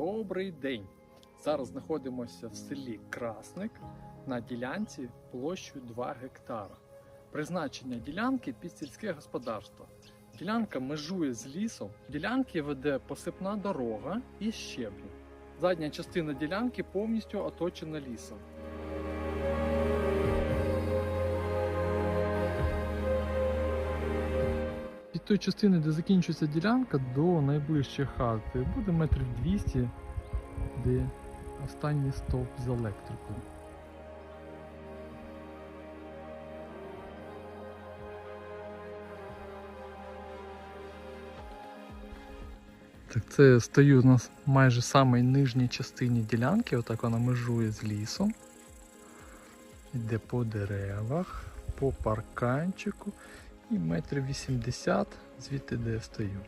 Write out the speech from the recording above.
Добрий день! Зараз знаходимося в селі Красник на ділянці площею 2 гектара. Призначення ділянки під сільське господарство. Ділянка межує з лісом. Ділянки веде посипна дорога і щеблі. Задня частина ділянки повністю оточена лісом. Тої частини, де закінчується ділянка, до найближчої хати буде метрів 200, де останній стовп з електрикою. Так, це стою на майже самій нижній частині ділянки, отак вона межує з лісом. Йде по деревах, по парканчику і метрів 80 звідти, де я стою.